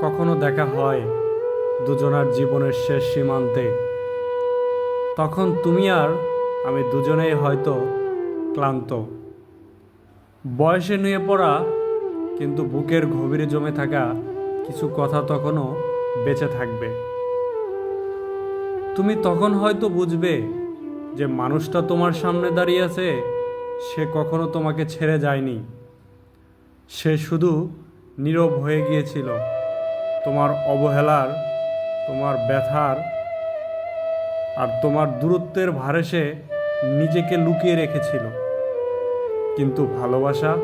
কখনো দেখা হয় দুজনার জীবনের শেষ সীমান্তে? তখন তুমি আর আমি দুজনেই হয়তো ক্লান্ত। বয়সে নুয়ে পড়া, কিন্তু বুকের গভীরে জমে থাকা কিছু কথা তখনও বেঁচে থাকবে। তুমি তখন হয়তো বুঝবে যে মানুষটা তোমার সামনে দাঁড়িয়ে আছে, সে কখনো তোমাকে ছেড়ে যায়নি। সে শুধু নীরব হয়ে গিয়েছিল। তোমার অবহেলার, তোমার ব্যথার আর তোমার দূরত্বের ভারে সে নিজেকে লুকিয়ে রেখেছিল। কিন্তু ভালোবাসা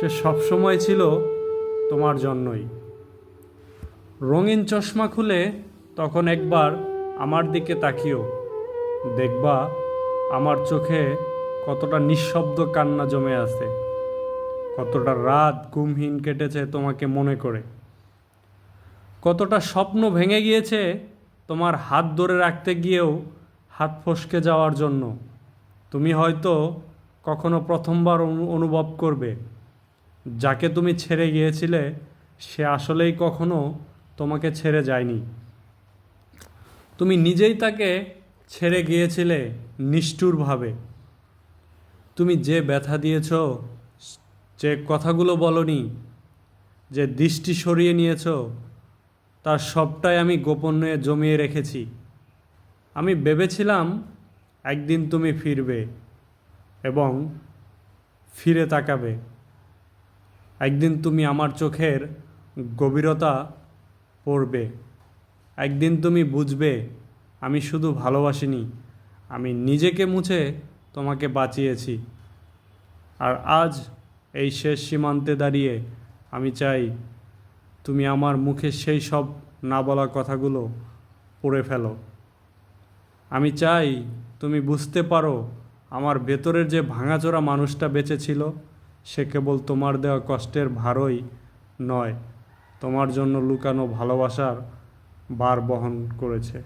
সে সবসময় ছিল তোমার জন্যই। রঙিন চশমা খুলে তখন একবার আমার দিকে তাকিও। দেখবা আমার চোখে কতটা নিঃশব্দ কান্না জমে আছে। কতটা রাত ঘুমহীন কেটেছে তোমাকে মনে করে? কতটা স্বপ্ন ভেঙে গিয়েছে তোমার হাত ধরে রাখতে গিয়েও হাত ফসকে যাওয়ার জন্য। তুমি হয়তো কখনো প্রথমবার অনু- অনুভব করবে। যাকে তুমি ছেড়ে গিয়েছিলে, সে আসলেই কখনো তোমাকে ছেড়ে যায়নি। তুমি নিজেই তাকে ছেড়ে গিয়েছিলে নিষ্ঠুরভাবে। তুমি যে ব্যথা দিয়েছ যে কথাগুলো বলনি, যে দৃষ্টি সরিয়ে নিয়েছ, তার সবটাই আমি গোপনে জমিয়ে রেখেছি। আমি ভেবেছিলাম একদিন তুমি ফিরবে এবং ফিরে তাকাবে। একদিন তুমি আমার চোখের গভীরতা পড়বে। একদিন তুমি বুঝবে, আমি শুধু ভালোবাসিনি, আমি নিজেকে মুছে তোমাকে বাঁচিয়েছি। আর আজ এই শেষ সীমান্তে দাঁড়িয়ে আমি চাই তুমি আমার মুখে সেই সব না বলা কথাগুলো পড়ে ফেলো। আমি চাই তুমি বুঝতে পারো আমার ভেতরের যে ভাঙাচোরা মানুষটা বেঁচে ছিল সে কেবল তোমার দেওয়া কষ্টের ভারই নয়, তোমার জন্য লুকানো ভালোবাসার বার বহন করেছে।